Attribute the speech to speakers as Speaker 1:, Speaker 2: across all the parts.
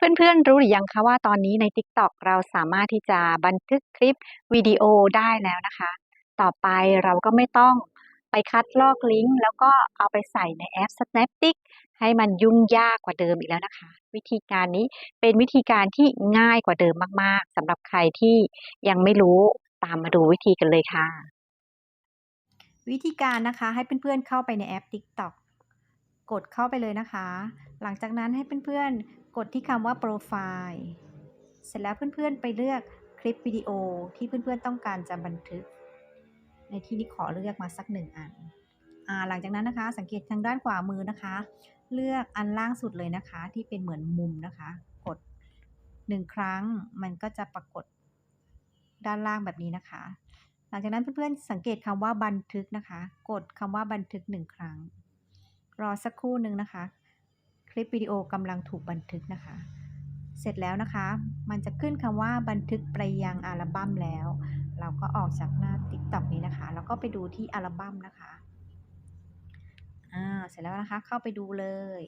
Speaker 1: เพื่อนๆรู้หรือยังคะว่าตอนนี้ใน TikTok เราสามารถที่จะบันทึกคลิปวิดีโอได้แล้วนะคะ ต่อไปเราก็ไม่ต้องไปคัดลอกลิงก์แล้วก็เอาไปใส่ในแอป Snaptic ให้มันยุ่งยากกว่าเดิมอีกแล้วนะคะ วิธีการนี้เป็นวิธีการที่ง่ายกว่าเดิมมากๆสำหรับใครที่ยังไม่รู้ตามมาดูวิธีกันเลยค่ะ
Speaker 2: วิธีการนะคะให้เพื่อนๆเข้าไปในแอป TikTok กดเข้าไปเลยนะคะ หลังจากนั้นให้เพื่อนๆ กดที่คำว่าโปรไฟล์ เสร็จแล้วเพื่อนๆ ไปเลือกคลิปวิดีโอที่เพื่อนๆ ต้องการจะบันทึก ในที่นี้ขอเลือกมาสักหนึ่งอันอหลังจากนั้นนะคะ สังเกตทางด้านขวามือนะคะ เลือกอันล่างสุดเลยนะคะ ที่เป็นเหมือนมุมนะคะ กดหนึ่งครั้งมันก็จะปรากฏด้านล่างแบบนี้นะคะ หลังจากนั้นเพื่อนๆ สังเกตคำว่าบันทึกนะคะ กดคำว่าบันทึกหนึ่งครั้ง รอสักครู่หนึ่งนะคะ คลิปวิดีโอกำลังถูกบันทึกนะคะ เสร็จแล้วนะคะ มันจะขึ้นคำว่าบันทึกไปยังอัลบั้มแล้ว เราก็ออกจากหน้า TikTok นี้นะคะ แล้วก็ไปดูที่อัลบั้มนะคะอ่าเสร็จแล้วนะคะเข้าไปดูเลย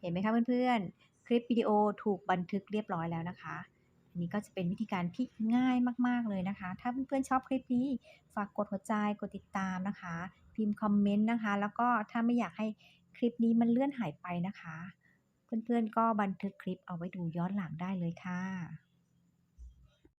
Speaker 2: เห็นไหมคะเพื่อนๆ คลิปวิดีโอถูกบันทึกเรียบร้อยแล้วนะคะ อันนี้ก็จะเป็นวิธีการที่ง่ายมาก ๆ เลยนะคะ ถ้าเพื่อนๆชอบคลิปนี้ ฝากกดหัวใจ กดติดตามนะคะ พิมพ์คอมเมนต์นะคะ แล้วก็ถ้าไม่อยากให้คลิปนี้มันเลื่อนหายไปนะคะ เพื่อนๆก็บันทึกคลิปเอาไว้ดูย้อนหลังได้เลยค่ะ